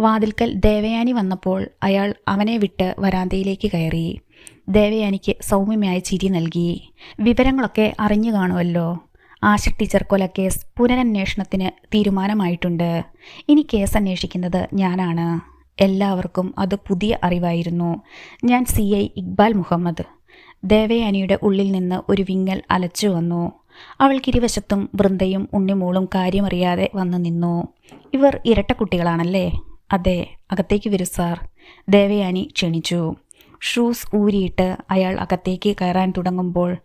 വാതിൽക്കൽ ദേവയാനി വന്നപ്പോൾ അയാൾ അവനെ വിട്ട് വരാന്തയിലേക്ക് കയറി. ദേവയാനിക്ക് സൗമ്യമായ ചിരി നൽകി. വിവരങ്ങളൊക്കെ അറിഞ്ഞു കാണുമല്ലോ ആശ ടീച്ചർ കൊലക്കേസ് പുനരന്വേഷണത്തിന് തീരുമാനമായിട്ടുണ്ട്. ഇനി കേസ് അന്വേഷിക്കുന്നത് ഞാനാണ്. എല്ലാവർക്കും അത് പുതിയ അറിവായിരുന്നു. ഞാൻ സി ഐ ഇക്ബാൽ മുഹമ്മദ്. ദേവയാനിയുടെ ഉള്ളിൽ നിന്ന് ഒരു വിങ്ങൽ അലച്ചു വന്നു. അവൾക്കിരുവശത്തും വൃന്ദയും ഉണ്ണിമോളും കാര്യമറിയാതെ വന്നു നിന്നു. ഇവർ ഇരട്ടക്കുട്ടികളാണല്ലേ അതെ അകത്തേക്ക് വരൂ സാർ. ദേവയാനി ക്ഷണിച്ചു. ഷൂസ് ഊരിയിട്ട് അയാൾ അകത്തേക്ക് കയറാൻ തുടങ്ങുമ്പോൾ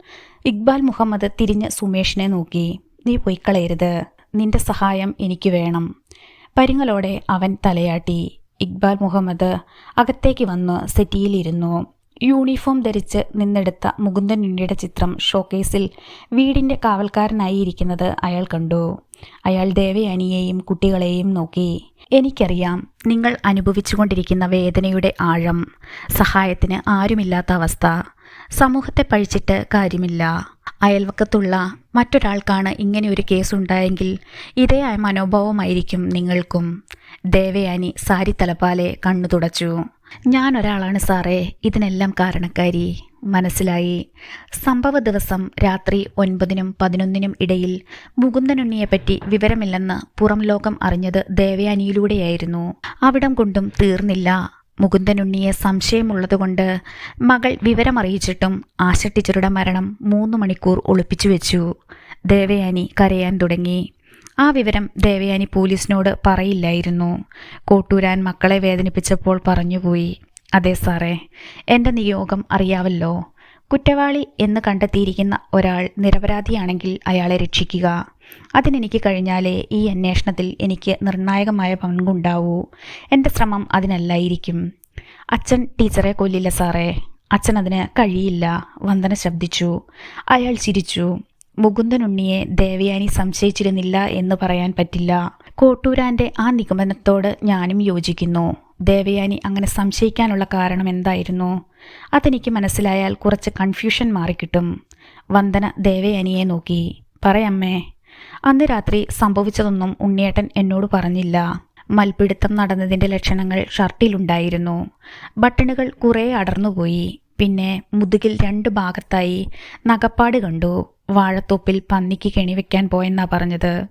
ഇക്ബാൽ മുഹമ്മദ് തിരിഞ്ഞ് സുമേഷിനെ നോക്കി. നീ പൊയ്ക്കളയരുത് നിന്റെ സഹായം എനിക്ക് വേണം. പരിങ്ങളോടെ അവൻ തലയാട്ടി. ഇക്ബാൽ മുഹമ്മദ് അകത്തേക്ക് വന്ന് സെറ്റിയിലിരുന്നു. യൂണിഫോം ധരിച്ച് നിന്നെടുത്ത മുകുന്ദൻ ഉണ്ണിയുടെ ചിത്രം ഷോക്കേസിൽ വീടിന്റെ കാവൽക്കാരനായി ഇരിക്കുന്നത് അയാൾ കണ്ടു. അയാൾ ദേവയാനിയെയും കുട്ടികളെയും നോക്കി. എനിക്കറിയാം. നിങ്ങൾ അനുഭവിച്ചുകൊണ്ടിരിക്കുന്ന വേദനയുടെ ആഴം. സഹായത്തിന് ആരുമില്ലാത്ത അവസ്ഥ. സമൂഹത്തെ പഴിച്ചിട്ട് കാര്യമില്ല. അയൽവക്കത്തുള്ള മറ്റൊരാൾക്കാണ് ഇങ്ങനെ ഒരു കേസ് ഉണ്ടായെങ്കിൽ ഇതേ മനോഭാവമായിരിക്കും നിങ്ങൾക്കും. ദേവയാനി സാരി തലപ്പാലെ കണ്ണു തുടച്ചു. ഞാൻ ഒരാളാണ് സാറേ ഇതിനെല്ലാം കാരണക്കാരി. മനസ്സിലായി. സംഭവ ദിവസം രാത്രി ഒൻപതിനും പതിനൊന്നിനും ഇടയിൽ മുകുന്ദനുണ്ണിയെപ്പറ്റി വിവരമില്ലെന്ന് പുറം ലോകം അറിഞ്ഞത് ദേവയാനിയിലൂടെയായിരുന്നു. അവിടം കൊണ്ടും തീർന്നില്ല. മുകുന്ദനുണ്ണിയെ സംശയമുള്ളതുകൊണ്ട് മകൾ വിവരമറിയിച്ചിട്ടും ആശ ടീച്ചറുടെ മരണം മൂന്ന് മണിക്കൂർ ഒളിപ്പിച്ചു വെച്ചു. ദേവയാനി കരയാൻ തുടങ്ങി. ആ വിവരം ദേവയാനി പോലീസിനോട് പറയില്ലായിരുന്നു. കോട്ടൂരാൻ മക്കളെ വേദനിപ്പിച്ചപ്പോൾ പറഞ്ഞുപോയി. അതെ സാറേ എന്റെ നിയോഗം അറിയാവല്ലോ. കുറ്റവാളി എന്ന് കണ്ടെത്തിയിരിക്കുന്ന ഒരാൾ നിരപരാധിയാണെങ്കിൽ അയാളെ രക്ഷിക്കുക. അതിനെനിക്ക് കഴിഞ്ഞാലേ ഈ അന്വേഷണത്തിൽ എനിക്ക് നിർണായകമായ പങ്കുണ്ടാവൂ. എന്റെ ശ്രമം അതിനല്ലായിരിക്കും. അച്ഛൻ ടീച്ചറെ കൊല്ലില്ല സാറേ. അച്ഛൻ അതിന് കഴിയില്ല. വന്ദന ശബ്ദിച്ചു. അയാൾ ചിരിച്ചു. മുകുന്ദനുണ്ണിയെ ദേവയാനി സംശയിച്ചിരുന്നില്ല എന്ന് പറയാൻ പറ്റില്ല. കോട്ടൂരാന്റെ ആ നിഗമനത്തോട് ഞാനും യോജിക്കുന്നു. ദേവയാനി അങ്ങനെ സംശയിക്കാനുള്ള കാരണം എന്തായിരുന്നു? അതെനിക്ക് മനസ്സിലായാൽ കുറച്ച് കൺഫ്യൂഷൻ മാറിക്കിട്ടും. വന്ദന ദേവയാനിയെ നോക്കി. പറയമ്മേ അന്ന് രാത്രി സംഭവിച്ചതൊന്നും ഉണ്ണിയേട്ടൻ എന്നോട് പറഞ്ഞില്ല. മൽപിടുത്തം നടന്നതിന്റെ ലക്ഷണങ്ങൾ ഷർട്ടിലുണ്ടായിരുന്നു. ബട്ടണുകൾ കുറേ അടർന്നുപോയി. പിന്നെ മുതുകിൽ രണ്ട് ഭാഗത്തായി നഗപ്പാട് കണ്ടു. വാഴത്തോപ്പിൽ പന്നിക്ക് കെണിവെക്കാൻ പോയെന്നാ പറഞ്ഞത്.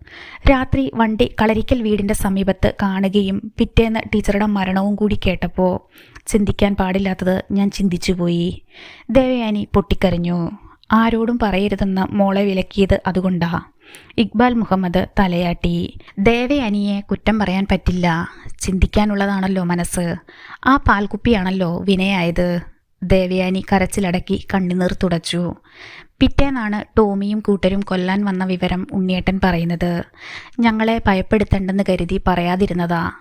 രാത്രി വണ്ടി കളരിക്കൽ വീടിന്റെ സമീപത്ത് കാണുകയും പിറ്റേന്ന് ടീച്ചറുടെ മരണവും കൂടി കേട്ടപ്പോൾ ചിന്തിക്കാൻ പാടില്ലാത്തത് ഞാൻ ചിന്തിച്ചുപോയി. ദേവയാനി പൊട്ടിക്കരഞ്ഞു. ആരോടും പറയരുതെന്ന് മോളെ വിലക്കിയത് അതുകൊണ്ടാ. ഇക്ബാൽ മുഹമ്മദ് തലയാട്ടി. ദേവയാനിയെ കുറ്റം പറയാൻ പറ്റില്ല. ചിന്തിക്കാനുള്ളതാണല്ലോ മനസ്സ്. ആ പാൽക്കുപ്പിയാണല്ലോ വിനയായത്. ദേവയാനി കരച്ചിലടക്കി കണ്ണുനീർ തുടച്ചു. പിറ്റേന്നാണ് ടോമിയും കൂട്ടരും കൊല്ലാൻ വന്ന വിവരം ഉണ്ണിയേട്ടൻ പറയുന്നത്. ഞങ്ങളെ ഭയപ്പെടുത്തണ്ടെന്ന് കരുതി പറയാതിരുന്നതാ.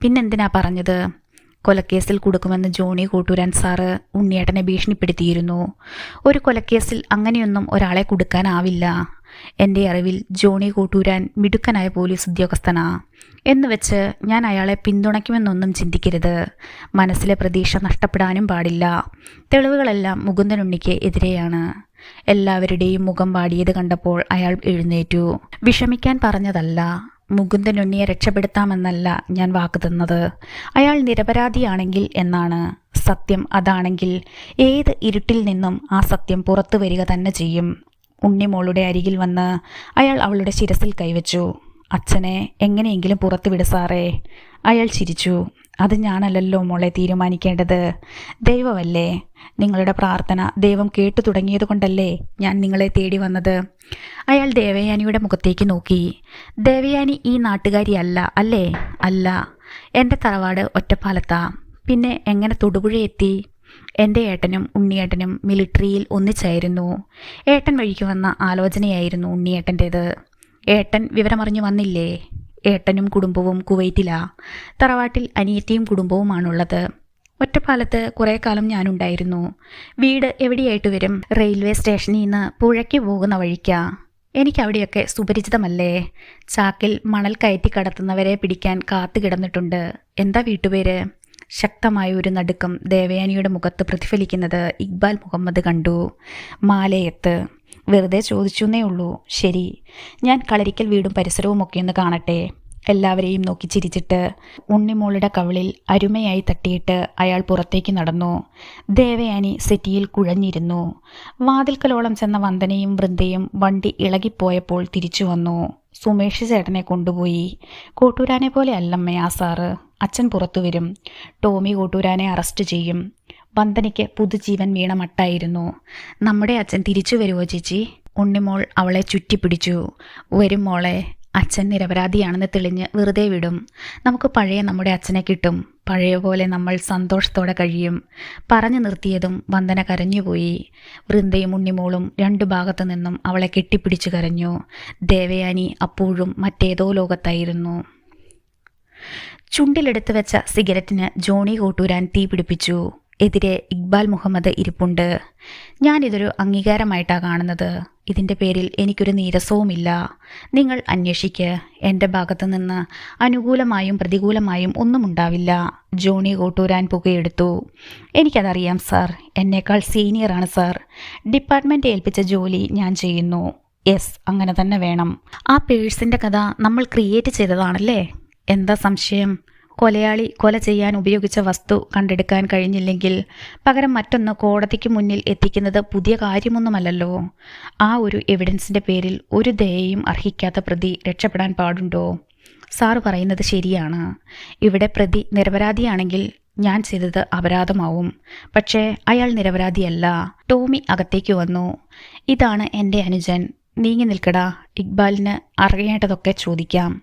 പിന്നെന്തിനാ പറഞ്ഞത്? കൊലക്കേസിൽ കൊടുക്കുമെന്ന് ജോണി കൂട്ടൂരാൻ സാറ് ഉണ്ണിയേട്ടനെ ഭീഷണിപ്പെടുത്തിയിരുന്നു. ഒരു കൊലക്കേസിൽ അങ്ങനെയൊന്നും ഒരാളെ കൊടുക്കാനാവില്ല. എന്റെ അറിവിൽ ജോണി കൂട്ടൂരാൻ മിടുക്കനായ പോലീസ് ഉദ്യോഗസ്ഥനാ എന്ന് വെച്ച് ഞാൻ അയാളെ പിന്തുണയ്ക്കുമെന്നൊന്നും ചിന്തിക്കരുത്. മനസ്സിലെ പ്രതീക്ഷ നഷ്ടപ്പെടാനും പാടില്ല. തെളിവുകളെല്ലാം മുകുന്ദനുണ്ണിക്ക് എതിരെയാണ്. എല്ലാവരുടെയും മുഖം വാടിയത് കണ്ടപ്പോൾ അയാൾ എഴുന്നേറ്റു. വിഷമിക്കാൻ പറഞ്ഞതല്ല. മുകുന്ദനുണ്ണിയെ രക്ഷപ്പെടുത്താമെന്നല്ല ഞാൻ വാക്ക് തന്നത്. അയാൾ നിരപരാധിയാണെങ്കിൽ എന്നാണ്. സത്യം അതാണെങ്കിൽ ഏത് ഇരുട്ടിൽ നിന്നും ആ സത്യം പുറത്തു വരിക തന്നെ ചെയ്യും. ഉണ്ണിമോളുടെ അരികിൽ വന്ന് അയാൾ അവളുടെ ശിരസിൽ കൈവച്ചു. അച്ഛനെ എങ്ങനെയെങ്കിലും പുറത്തു വിട സാറേ. അയാൾ ചിരിച്ചു. അത് ഞാനല്ലല്ലോ മോളെ തീരുമാനിക്കേണ്ടത്. ദൈവമല്ലേ? നിങ്ങളുടെ പ്രാർത്ഥന ദൈവം കേട്ടു തുടങ്ങിയതുകൊണ്ടല്ലേ ഞാൻ നിങ്ങളെ തേടി വന്നത്? അയാൾ ദേവയാനിയുടെ മുഖത്തേക്ക് നോക്കി. ദേവയാനി ഈ നാട്ടുകാരിയല്ല അല്ലേ അല്ല? എന്റെ തറവാട് ഒറ്റപ്പാലത്താ. പിന്നെ എങ്ങനെ തൊടുപുഴ എത്തി എന്റെ ഏട്ടനും ഉണ്ണിയേട്ടനും മിലിറ്ററിയിൽ ഒന്നിച്ചായിരുന്നു. ഏട്ടൻ വഴിക്ക് വന്ന ആലോചനയായിരുന്നു ഉണ്ണിയേട്ടന്റേത് ഏട്ടൻ വിവരമറിഞ്ഞു വന്നില്ലേ? ഏട്ടനും കുടുംബവും കുവൈറ്റിലാ. തറവാട്ടിൽ അനിയത്തിയും കുടുംബവുമാണുള്ളത്. ഒറ്റപ്പാലത്ത് കുറേ കാലം ഞാനുണ്ടായിരുന്നു. വീട് എവിടെയായിട്ട് വരും? റെയിൽവേ സ്റ്റേഷനിൽ നിന്ന് പുഴയ്ക്ക് പോകുന്ന വഴിക്കാ. എനിക്കവിടെയൊക്കെ സുപരിചിതമല്ലേ? ചാക്കിൽ മണൽ കയറ്റി കടത്തുന്നവരെ പിടിക്കാൻ കാത്തു കിടന്നിട്ടുണ്ട്. എന്താ വീട്ടുപേര്? ശക്തമായ ഒരു നടുക്കം ദേവയാനിയുടെ മുഖത്ത് പ്രതിഫലിക്കുന്നത് ഇക്ബാൽ മുഹമ്മദ് കണ്ടു. മാലയത്ത് വെറുതെ ചോദിച്ചു എന്നേ ഉള്ളൂ. ശരി. ഞാൻ കളരിക്കൽ വീടും പരിസരവും ഒക്കെ ഒന്ന് കാണട്ടെ. എല്ലാവരെയും നോക്കി ചിരിച്ചിട്ട് ഉണ്ണിമോളുടെ കവിളിൽ അരുമയായി തട്ടിയിട്ട് അയാൾ പുറത്തേക്ക് നടന്നു. ദേവയാനി സെറ്റിയിൽ കുഴഞ്ഞിരുന്നു. വാതിൽക്കലോളം ചെന്ന വന്ദനയും വൃന്ദയും വണ്ടി ഇളകിപ്പോയപ്പോൾ തിരിച്ചു വന്നു. സുമേഷ് ചേട്ടനെ കൊണ്ടുപോയി. കോട്ടൂരാനെ പോലെ അല്ലമ്മേ ആ സാറ്. അച്ഛൻ പുറത്തു വരും. ടോമി കോട്ടൂരാനെ അറസ്റ്റ് ചെയ്യും. വന്ദനയ്ക്ക് പുതുജീവൻ വീണ മട്ടായിരുന്നു. നമ്മുടെ അച്ഛൻ തിരിച്ചു വരുമോ ചേച്ചി? ഉണ്ണിമോൾ അവളെ ചുറ്റിപ്പിടിച്ചു. വരും മോളെ. അച്ഛൻ നിരപരാധിയാണെന്ന് തെളിഞ്ഞ് വെറുതെ വിടും. നമുക്ക് പഴയ നമ്മുടെ അച്ഛനെ കിട്ടും. പഴയ പോലെ നമ്മൾ സന്തോഷത്തോടെ കഴിയും. പറഞ്ഞു നിർത്തിയതും വന്ദന കരഞ്ഞുപോയി. വൃന്ദയും ഉണ്ണിമോളും രണ്ടു ഭാഗത്തു നിന്നും അവളെ കെട്ടിപ്പിടിച്ചു കരഞ്ഞു. ദേവയാനി അപ്പോഴും മറ്റേതോ ലോകത്തായിരുന്നു. ചുണ്ടിലെടുത്തു വെച്ച സിഗരറ്റിന് ജോണി കോട്ടൂരാൻ തീ പിടിപ്പിച്ചു എതിരെ ഇക്ബാൽ മുഹമ്മദ് ഇരിപ്പുണ്ട്. ഞാനിതൊരു അംഗീകാരമായിട്ടാണ് കാണുന്നത്. ഇതിന്റെ പേരിൽ എനിക്കൊരു നീരസവുമില്ല. നിങ്ങൾ അന്വേഷിക്ക്. എന്റെ ഭാഗത്തു നിന്ന് അനുകൂലമായും പ്രതികൂലമായും ഒന്നും ഉണ്ടാവില്ല ജോണി കോട്ടൂരാൻ പുകയെടുത്തു. എനിക്കതറിയാം സാർ. എന്നേക്കാൾ സീനിയറാണ് സാർ. ഡിപ്പാർട്ട്മെന്റ് ഏൽപ്പിച്ച ജോലി ഞാൻ ചെയ്യുന്നു. യെസ് അങ്ങനെ തന്നെ വേണം. ആ പേഴ്സിന്റെ കഥ നമ്മൾ ക്രിയേറ്റ് ചെയ്തതാണല്ലേ? എന്താ സംശയം? കൊലയാളി കൊല ചെയ്യാൻ ഉപയോഗിച്ച വസ്തു കണ്ടെടുക്കാൻ കഴിഞ്ഞില്ലെങ്കിൽ പകരം മറ്റൊന്ന് കോടതിക്ക് മുന്നിൽ എത്തിക്കുന്നത് പുതിയ കാര്യമൊന്നുമല്ലല്ലോ. ആ ഒരു എവിഡൻസിന്റെ പേരിൽ ഒരു ദയയും അർഹിക്കാത്ത പ്രതി രക്ഷപ്പെടാൻ പാടുണ്ടോ? സാറ് പറയുന്നത് ശരിയാണ്. ഇവിടെ പ്രതി നിരപരാധിയാണെങ്കിൽ ഞാൻ ചെയ്തത് അപരാധമാവും. പക്ഷേ അയാൾ നിരപരാധിയല്ല. ടോമി അകത്തേക്ക് വന്നു. ഇതാണ് എന്റെ അനുജൻ. നീങ്ങി നിൽക്കടാ. ഇക്ബാലിന് അറിയേണ്ടതൊക്കെ ചോദിക്കാം.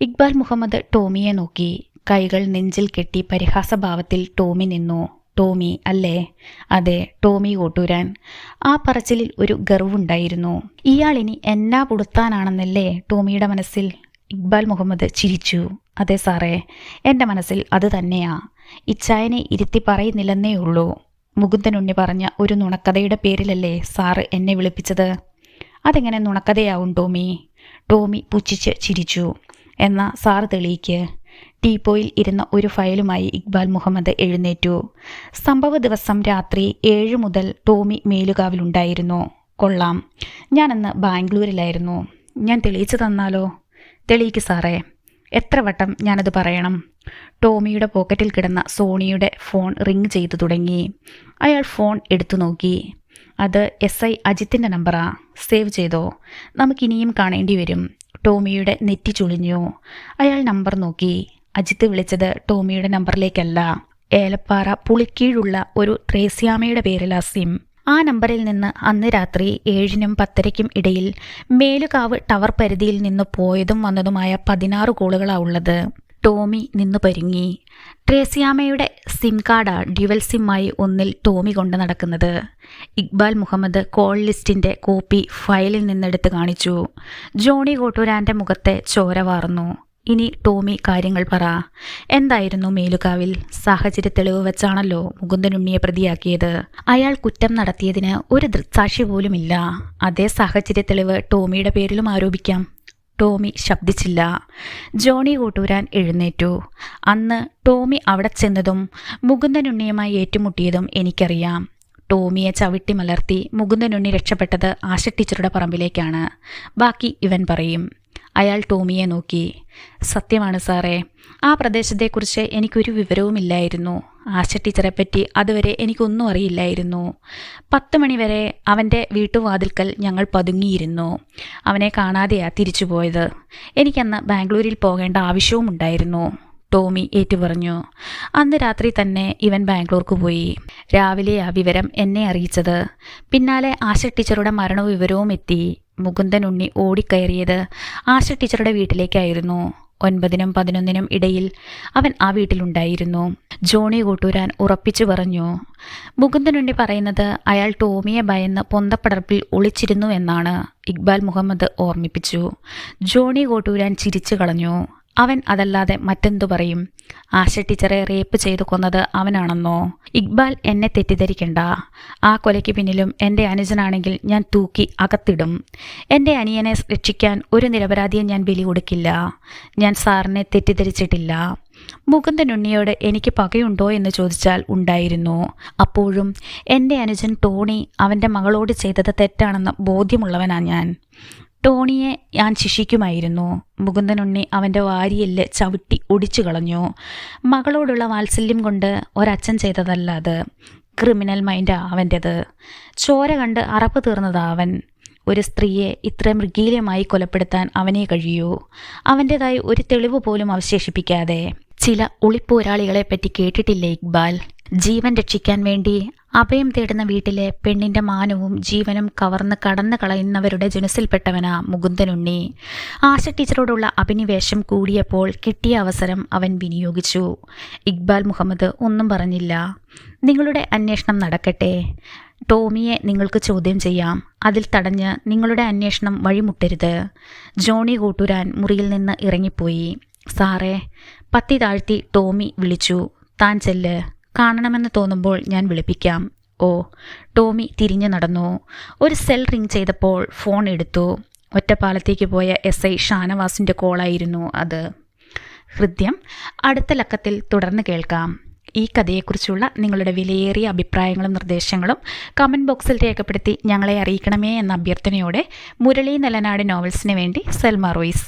ഇക്ബാൽ മുഹമ്മദ് ടോമിയെ നോക്കി. കൈകൾ നെഞ്ചിൽ കെട്ടി പരിഹാസഭാവത്തിൽ ടോമി നിന്നു. ടോമി അല്ലേ? അതെ ടോമി കോട്ടൂരാൻ. ആ പറച്ചിലിൽ ഒരു ഗർവുണ്ടായിരുന്നു. ഇനി എന്നാ പുടുത്താനാണെന്നല്ലേ ടോമിയുടെ മനസ്സിൽ? ഇക്ബാൽ മുഹമ്മദ് ചിരിച്ചു. അതെ സാറേ എന്റെ മനസ്സിൽ അത് തന്നെയാ. ഇച്ചായനെ ഇരുത്തി പറയുന്നില്ലെന്നേ ഉള്ളൂ. മുകുന്ദനുണ്ണി പറഞ്ഞ ഒരു നുണക്കഥയുടെ പേരിലല്ലേ സാറ് എന്നെ വിളിപ്പിച്ചത്? അതെങ്ങനെ നുണക്കഥയാവും ടോമി? ടോമി പുച്ഛിച്ച് ചിരിച്ചു. എന്നാ സാറ് തെളിയിക്ക്. ടീപ്പോയിൽ ഇരുന്ന ഒരു ഫയലുമായി ഇക്ബാൽ മുഹമ്മദ് എഴുന്നേറ്റു. സംഭവ ദിവസം രാത്രി ഏഴ് മുതൽ ടോമി മേലുകാവിലുണ്ടായിരുന്നു കൊള്ളാം. ഞാനന്ന് ബാംഗ്ലൂരിലായിരുന്നു. ഞാൻ തെളിയിച്ചു തന്നാലോ? തെളിയിക്ക് സാറേ. എത്ര വട്ടം ഞാനത് പറയണം. ടോമിയുടെ പോക്കറ്റിൽ കിടന്ന സോണിയുടെ ഫോൺ റിങ് ചെയ്തു തുടങ്ങി. അയാൾ ഫോൺ എടുത്തു നോക്കി. അത് എസ് ഐ അജിത്തിന്റെ നമ്പറാ. സേവ് ചെയ്തോ? നമുക്കിനിയും കാണേണ്ടി വരും. ടോമിയുടെ നെറ്റി ചുളിഞ്ഞു. അയാൾ നമ്പർ നോക്കി. അജിത്ത് വിളിച്ചത് ടോമിയുടെ നമ്പറിലേക്കല്ല. ഏലപ്പാറ പുളിക്കീഴുള്ള ഒരു ട്രേസ്യാമയുടെ പേരിലാ സിം. ആ നമ്പറിൽ നിന്ന് അന്ന് രാത്രി ഏഴിനും പത്തരയ്ക്കും ഇടയിൽ മേലുകാവ് ടവർ പരിധിയിൽ നിന്ന് പോയതും വന്നതുമായ പതിനാറ് കോളുകളാ ഉള്ളത്. ടോമി നിന്ന് പരുങ്ങി. ട്രേസിയാമയുടെ സിം കാർഡാ ഡ്യുവൽ സിമ്മായി ഒന്നിൽ ടോമി കൊണ്ട് നടക്കുന്നത്. ഇക്ബാൽ മുഹമ്മദ് കോൾ ലിസ്റ്റിന്റെ കോപ്പി ഫയലിൽ നിന്നെടുത്ത് കാണിച്ചു. ജോണി കോട്ടൂരാന്റെ മുഖത്തെ ചോര വാർന്നു. ഇനി ടോമി കാര്യങ്ങൾ പറ. എന്തായിരുന്നു മേലുകാവിൽ? സാഹചര്യ തെളിവ് വെച്ചാണല്ലോ മുകുന്ദനുണ്ണിയെ പ്രതിയാക്കിയത്. അയാൾ കുറ്റം നടത്തിയതിന് ഒരു ദൃക്സാക്ഷി പോലുമില്ല. അതേ സാഹചര്യ തെളിവ് ടോമിയുടെ പേരിലും ആരോപിക്കാം. ടോമി ശബ്ദിച്ചില്ല. ജോണി കൂട്ടൂരാൻ എഴുന്നേറ്റു. അന്ന് ടോമി അവിടെ ചെന്നതും മുകുന്ദനുണ്ണിയുമായി ഏറ്റുമുട്ടിയതും എനിക്കറിയാം. ടോമിയെ ചവിട്ടി മലർത്തി മുകുന്ദനുണ്ണി രക്ഷപ്പെട്ടത് ആശ ടീച്ചറുടെ പറമ്പിലേക്കാണ്. ബാക്കി ഇവൻ പറയും. അയാൾ ടോമിയെ നോക്കി. സത്യമാണ് സാറേ. ആ പ്രദേശത്തെക്കുറിച്ച് എനിക്കൊരു വിവരവുമില്ലായിരുന്നു. ആശ ടീച്ചറെപ്പറ്റി അതുവരെ എനിക്കൊന്നും അറിയില്ലായിരുന്നു. പത്ത് മണിവരെ അവന്റെ വീട്ടുവാതിൽക്കൽ ഞങ്ങൾ പതുങ്ങിയിരുന്നു. അവനെ കാണാതെയാ തിരിച്ചു പോയത്. എനിക്കന്ന് ബാംഗ്ലൂരിൽ പോകേണ്ട ആവശ്യവും ഉണ്ടായിരുന്നു ടോമി ഏറ്റുപറഞ്ഞു. അന്ന് രാത്രി തന്നെ ഇവൻ ബാംഗ്ലൂർക്ക് പോയി. രാവിലെ ആ വിവരം എന്നെ അറിയിച്ചത്. പിന്നാലെ ആശ ടീച്ചറുടെ മരണവിവരവും എത്തി മുകുന്ദൻ ഉണ്ണി ഓടിക്കയറിയത് ആശ ടീച്ചറുടെ വീട്ടിലേക്കായിരുന്നു. ഒൻപതിനും പതിനൊന്നിനും ഇടയിൽ അവൻ ആ വീട്ടിലുണ്ടായിരുന്നു. ജോണി കൂട്ടൂരാൻ ഉറപ്പിച്ചു പറഞ്ഞു മുകുന്ദനുണ്ണി പറയുന്നത് അയാൾ ടോമിയെ ഭയന്ന് പൊന്തപ്പടർപ്പിൽ ഒളിച്ചിരുന്നു എന്നാണ് ഇക്ബാൽ മുഹമ്മദ് ഓർമ്മിപ്പിച്ചു. ജോണി കോട്ടൂരാൻ ചിരിച്ചു കളഞ്ഞു. അവൻ അതല്ലാതെ മറ്റെന്തു പറയും? ആശ ടീച്ചറെ റേപ്പ് ചെയ്തു കൊന്നത് അവനാണെന്നോ? ഇക്ബാൽ എന്നെ തെറ്റിദ്ധരിക്കണ്ട. ആ കൊലയ്ക്ക് പിന്നിലും എന്റെ അനുജനാണെങ്കിൽ ഞാൻ തൂക്കി അകത്തിടും. എന്റെ അനിയനെ രക്ഷിക്കാൻ ഒരു നിരപരാധിയെ ഞാൻ ബലി കൊടുക്കില്ല. ഞാൻ സാറിനെ തെറ്റിദ്ധരിച്ചിട്ടില്ല. മുകുന്ദനുണ്ണിയോട് എനിക്ക് പകയുണ്ടോ എന്ന് ചോദിച്ചാൽ ഉണ്ടായിരുന്നു. അപ്പോഴും എന്റെ അനുജൻ ടോണി അവന്റെ മകളോട് ചെയ്തത് തെറ്റാണെന്ന് ബോധ്യമുള്ളവനാണ് ഞാൻ. ടോണിയെ ഞാൻ ശിക്ഷിക്കുമായിരുന്നു. മുകുന്ദനുണ്ണി അവന്റെ വാരിയെല്ല് ചവിട്ടി ഒടിച്ചു കളഞ്ഞു. മകളോടുള്ള വാത്സല്യം കൊണ്ട് ഒരച്ഛൻ ചെയ്തതല്ല അത്. ക്രിമിനൽ മൈൻഡാ അവന്റെത് ചോര കണ്ട് അറപ്പ് തീർന്നതാ അവൻ. ഒരു സ്ത്രീയെ ഇത്ര മൃഗീയമായി കൊലപ്പെടുത്താൻ അവനെ കഴിയൂ. അവന്റെതായി ഒരു തെളിവ് പോലും അവശേഷിപ്പിക്കാതെ. ചില ഒളിപ്പോരാളികളെപ്പറ്റി കേട്ടിട്ടില്ലേ ഇക്ബാൽ? ജീവൻ രക്ഷിക്കാൻ വേണ്ടി അഭയം തേടുന്ന വീട്ടിലെ പെണ്ണിന്റെ മാനവും ജീവനും കവർന്ന് കടന്നു കളയുന്നവരുടെ ജനുസിൽപ്പെട്ടവനാ മുകുന്ദനുണ്ണി. ആശ ടീച്ചറോടുള്ള അഭിനിവേശം കൂടിയപ്പോൾ കിട്ടിയ അവസരം അവൻ വിനിയോഗിച്ചു. ഇക്ബാൽ മുഹമ്മദ് ഒന്നും പറഞ്ഞില്ല. നിങ്ങളുടെ അന്വേഷണം നടക്കട്ടെ. ടോമിയെ നിങ്ങൾക്ക് ചോദ്യം ചെയ്യാം. അതിൽ തടഞ്ഞ് നിങ്ങളുടെ അന്വേഷണം വഴിമുട്ടരുത്. ജോണി കൂട്ടുരാൻ മുറിയിൽ നിന്ന് ഇറങ്ങിപ്പോയി. സാറേ പത്തി താഴ്ത്തി ടോമി വിളിച്ചു. താൻ ചെല്ല്. കാണണമെന്ന് തോന്നുമ്പോൾ ഞാൻ വിളിപ്പിക്കാം. ഓ ടോമി തിരിഞ്ഞു നടന്നു. ഒരു സെൽ റിങ് ചെയ്തപ്പോൾ ഫോൺ എടുത്തു. ഒറ്റപ്പാലത്തേക്ക് പോയ എസ് ഐ ഷാനവാസിന്റെ കോളായിരുന്നു അത്. ഹൃദ്യം അടുത്ത ലക്കത്തിൽ തുടർന്ന് കേൾക്കാം. ഈ കഥയെക്കുറിച്ചുള്ള നിങ്ങളുടെ വിലയേറിയ അഭിപ്രായങ്ങളും നിർദ്ദേശങ്ങളും കമന്റ് ബോക്സിൽ രേഖപ്പെടുത്തി ഞങ്ങളെ അറിയിക്കണമേ എന്ന അഭ്യർത്ഥനയോടെ മുരളി നെലനാട് നോവൽസിന് വേണ്ടി സെൽമ റോയ്സ്.